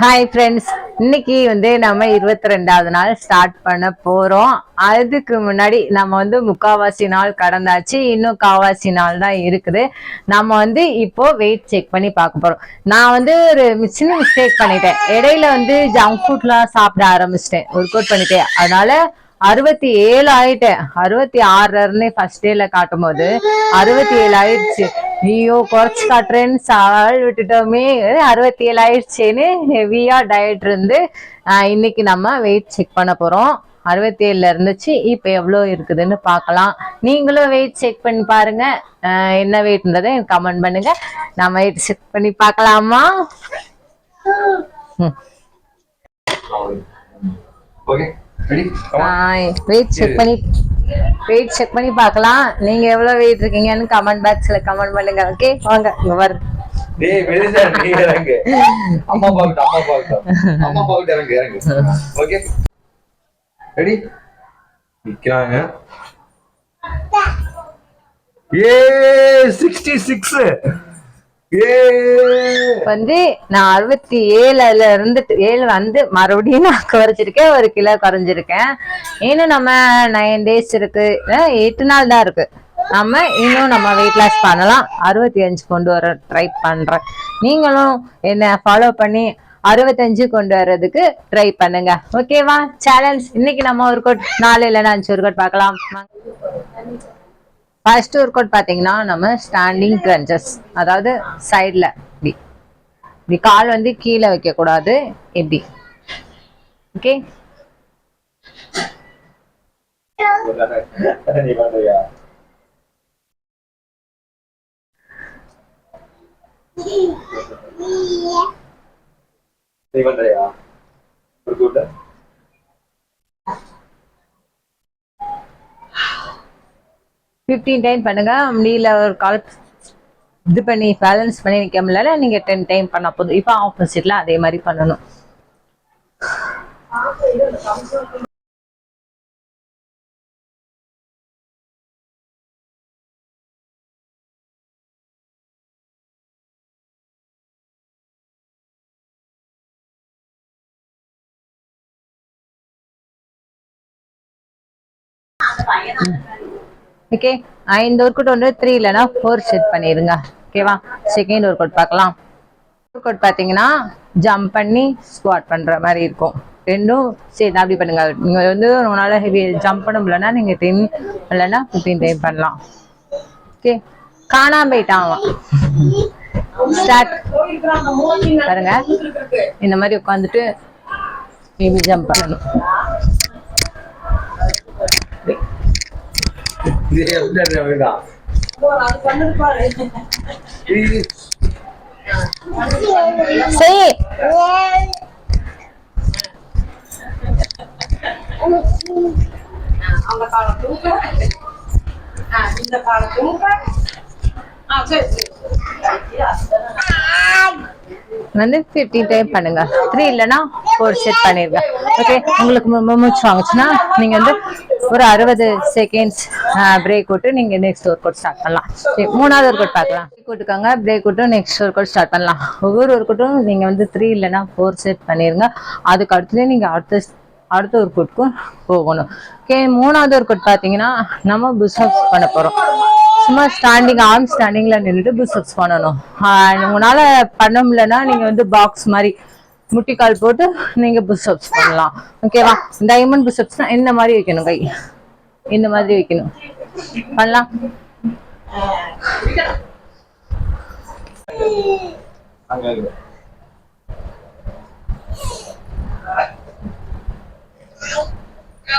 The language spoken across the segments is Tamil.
ஹாய் ஃப்ரெண்ட்ஸ் இன்னைக்கு வந்து நம்ம இருபத்தி ரெண்டாவது நாள் ஸ்டார்ட் பண்ண போறோம். அதுக்கு முன்னாடி நம்ம வந்து முக்காவாசி நாள் கடந்தாச்சு. இன்னும் காவாசி நாள் தான் இருக்குது. நம்ம வந்து இப்போ வெயிட் செக் பண்ணி பார்க்க போறோம். நான் வந்து ஒரு சின்ன மிஸ்டேக் பண்ணிட்டேன். இடையில வந்து ஜங்க் ஃபுட்லாம் சாப்பிட ஆரம்பிச்சிட்டேன். ஒர்க் அவுட் பண்ணிட்டேன். அதனால அறுபத்தி ஏழு ஆயிட்டேன். அறுபத்தி ஆறுன்னு ஃபர்ஸ்ட் டேல காட்டும் போது அறுபத்தி ஏழு ஆயிடுச்சு. ஐயோ குறைச்சு காட்டுறேன்னு சால் விட்டுட்டோமே. அறுபத்தி ஏழு ஆயிடுச்சேன்னு ஹெவியா டயட் இருந்து இன்னைக்கு நம்ம வெயிட் செக் பண்ண போறோம். அறுபத்தி ஏழுல இருந்துச்சு இப்போ எவ்வளோ இருக்குதுன்னு பார்க்கலாம். நீங்களும் வெயிட் செக் பண்ணி பாருங்க. என்ன வெயிட்ன்றதை கமெண்ட் பண்ணுங்க. நம்ம வெயிட் செக் பண்ணி பார்க்கலாமா? வெயிட் செக் பண்ணி வெயிட் செக் பண்ணி பார்க்கலாம். நீங்க எவ்வளவு வெயிட் இருக்கீங்கன்னு கமெண்ட் பாக்ஸ்ல கமெண்ட் பண்ணுங்க ஓகே வாங்க இங்க வரு டேய் நீ இறங்கு. அம்மா அம்மா அம்மா இறங்கு இறங்கு. Okay ready A sixty six A வந்து நான் அறுபத்தி ஏழுல இருந்து ஏழு வந்து மறுபடியும் நான் குறைச்சிருக்கேன் ஒரு கிலோ குறைஞ்சிருக்கேன். இன்னும் நம்ம நைன் டேஸ் இருக்கு. எட்டு நாள் தான் இருக்கு. நம்ம இன்னும் நம்ம வெயிட் லாஸ் பண்ணலாம். அறுபத்தி அஞ்சு கொண்டு வர ட்ரை பண்றேன். நீங்களும் என்ன ஃபாலோ பண்ணி அறுபத்தஞ்சு கொண்டு வர்றதுக்கு ட்ரை பண்ணுங்க. ஓகேவா சேலஞ்ச் இன்னைக்கு நம்ம ஒரு கோட் நாலு இல்லைன்னா அஞ்சு ஒரு கோட் பார்க்கலாம். ஃபர்ஸ்ட் ஒர்க் அவுட் பார்த்தீங்கன்னா நம்ம ஸ்டாண்டிங் கிரஞ்சஸ் அதாவது சைடில் இப்படி. இப்படி கால் வந்து கீழே வைக்கக்கூடாது இப்படி. ஓகே நீ பண்றியா நீ பண்றியா ஒரு ஃபிஃப்டீன் டைம் பண்ணுங்க. முடியல ஒரு கால் இது பண்ணி பேலன்ஸ் பண்ணி நிற்க முடியல நீங்கள் டென் டைம் பண்ண போதும். இப்போ ஆப்போசிட்ல அதே மாதிரி பண்ணணும். ஓகே இந்த ஒர்க் அவுட் வந்து த்ரீ இல்லைன்னா ஃபோர் செட் பண்ணிடுங்க ஓகேவா செகண்ட் ஒர்க் அவுட் பார்க்கலாம். ஒர்க் அவுட் பார்த்தீங்கன்னா ஜம்ப் பண்ணி ஸ்குவாட் பண்ணுற மாதிரி இருக்கும். ரெண்டும் சரி அப்படி பண்ணுங்க. நீங்கள் வந்து உங்களால் ஹெவி ஜம்ப் பண்ண முடியலன்னா நீங்கள் டென் இல்லைன்னா ஃபிஃப்டீன் டைம் பண்ணலாம். ஓகே காணாம போயிட்டான் அவன் ஸ்டார்ட் பாருங்க. இந்த மாதிரி உட்காந்துட்டு ஹெவி ஜம்ப் பண்ணணும். இது எப்படி வேண்டாம் அந்த காலம் தூக்க இந்த காலம் தூக்க சரி வந்து ஃபிஃப்டீன் டைம் பண்ணுங்க த்ரீ இல்லைன்னா ஃபோர் செட் பண்ணிடுங்க ஓகே உங்களுக்கு மூச்சு வாங்குச்சுன்னா நீங்கள் வந்து ஒரு அறுபது செகண்ட்ஸ் பிரேக் விட்டு நீங்க நெக்ஸ்ட் ஒர்க் அவுட் ஸ்டார்ட் பண்ணலாம். சரி, மூணாவது ஒர்க் அவுட் பார்க்கலாம். பிரேக் விட்டுக்காங்க பிரேக் விட்டு நெக்ஸ்ட் ஒர்க் அவுட் ஸ்டார்ட் பண்ணலாம். ஒவ்வொரு ஒர்க் அவுட்டும் நீங்க வந்து த்ரீ இல்லைன்னா ஃபோர் செட் பண்ணிருங்க. அதுக்கு அடுத்தது நீங்க அடுத்த அடுத்த ஒரு அவுட்க்கும் போகணும். ஓகே மூணாவது ஒரு அவுட் பார்த்தீங்கன்னா நம்ம புஷ்அப்ஸ் பண்ண போறோம். சும்மா ஸ்டாண்டிங் ஆர்ம் ஸ்டாண்டிங்ல நின்றுட்டு புஷ்அப்ஸ் பண்ணணும். உங்களால் உங்களால பண்ண முடியலன்னா நீங்க வந்து பாக்ஸ் மாதிரி முட்டிக்கால் போட்டு நீங்க புஷ்அப்ஸ் பண்ணலாம். ஓகேவா டைமண்ட் புஷ்அப்ஸ்னா இந்த மாதிரி வைக்கணும் கை? இந்த மாதிரி வைக்கணும்? பண்ணலாம். அங்க இருக்கு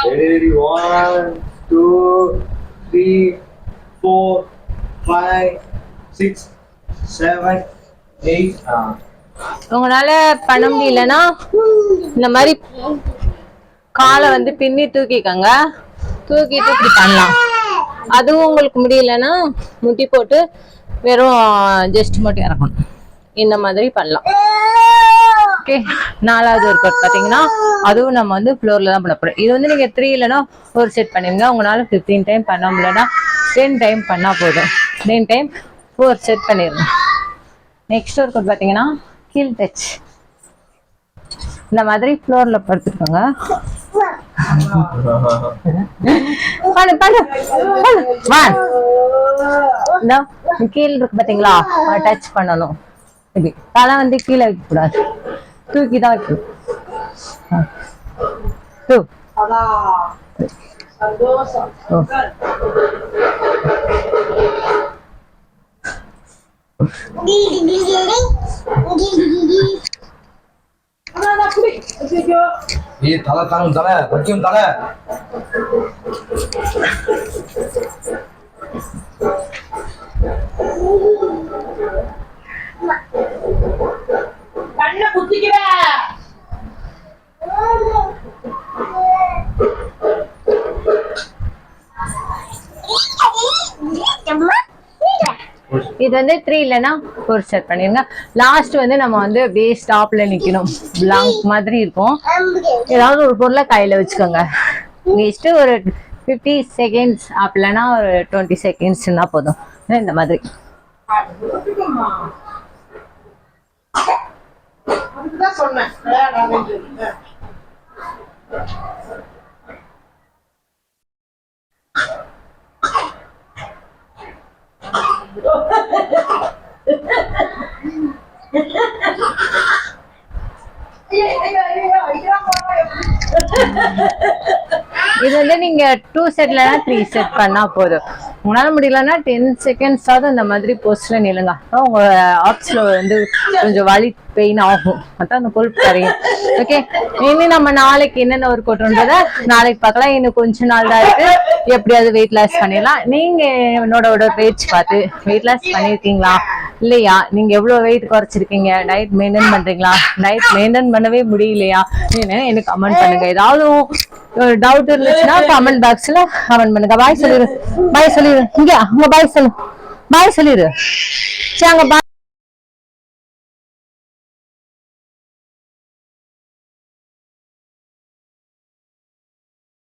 Ready, one, two, three, four, five, உங்களால பண்ண முடியலன்னா இந்த மாதிரி காலை வந்து பின்னி தூக்கிக்கங்க. தூக்கிட்டு இப்படி பண்ணலாம். அதுவும் உங்களுக்கு முடியலன்னா முட்டி போட்டு வெறும் ஜஸ்ட் மட்டும் இறக்கணும். இந்த மாதிரி பண்ணலாம். ஓகே நாலாவது ஒர்க் அவுட் பார்த்தீங்கன்னா அதுவும் நம்ம வந்து ஃப்ளோரில் தான் பண்ண போகிறோம் இது வந்து நீங்கள் த்ரீ இல்லைன்னா ஃபோர் செட் பண்ணிருங்க உங்களால ஃபிஃப்டீன் டைம் பண்ண முடியலன்னா டென் டைம் பண்ணால் போதும். டென் டைம் ஃபோர் செட் பண்ணிடுங்க நெக்ஸ்ட் ஒர்க் அவுட் பார்த்தீங்கன்னா கீழ் டச் இந்த மாதிரி ஃப்ளோர்ல படுத்துக்கோங்க. பண்ணு பண்ணு பண்ணு வா. கீழே இருக்கு பாத்தீங்களா? டச் பண்ணணும். இப்படி. தலை வந்து கீழே வைக்க கூடாது தூக்கி தான் வைக்கணும். ஆ. சந்தோஷம் ஓ. அதான், அதான், குடி. ஐயையோ. ஏய் தலை இது வந்து த்ரீ இல்லைன்னா ஃபோர் செட் பண்ணிருங்க. லாஸ்ட் வந்து நம்ம வந்து அப்படியே ஸ்டாப்ல நிக்கணும். பிளாங்க் மாதிரி இருக்கும். ஏதாவது ஒரு பொருளை கையில வச்சுக்கோங்க. நெக்ஸ்ட் ஒரு ஃபிஃப்டி செகண்ட்ஸ் அப்படின்னா ஒரு டுவெண்ட்டி செகண்ட்ஸ்னா போதும். இந்த மாதிரி. சொன்னேன் விளையாடாதேன்னு சொல்லி. ஐயோ, ஐயோ, ஐயோ, அடிக்கிறான் பாரு. இது வந்து நீங்க டூ செட்லனா த்ரீ செட் பண்ணா போதும். உங்களால முடியலன்னா டென் செகண்ட்ஸாவது இந்த மாதிரி போஸ்ட்ல நில்லுங்க. அப்போ உங்க ஆப்ஸ்ல வந்து கொஞ்சம் வலி பெயின் ஆகும். அதான் அந்த கொழுப்பு கரையும். ஓகே இனி நம்ம நாளைக்கு என்னென்ன ஒரு கொட்டுன்றத நாளைக்கு பார்க்கலாம். இன்னும் கொஞ்ச நாள் தான் இருக்கு. எப்படியாவது வெயிட் லாஸ் பண்ணிடலாம். நீங்க என்னோட உடற்பயிற்சி பார்த்து வெயிட் லாஸ் பண்ணிருக்கீங்களா இல்லையா? நீங்க எவ்வளவு வெயிட் குறைச்சிருக்கீங்க? டயட் மெயின்டைன் பண்றீங்களா? டயட் மெயின்டைன் பண்ணவே முடியலையா? எனக்கு கமெண்ட் பண்ணுங்க. ஏதாவது டவுட் இருந்துச்சுன்னா கமெண்ட் பாக்ஸ்ல கமெண்ட் பண்ணுங்க. பாய் சொல்லிடு பாய் சொல்லிடு இங்க அங்க பாய் சொல்லு. பாய் சொல்லிடு சரி அங்க பாய்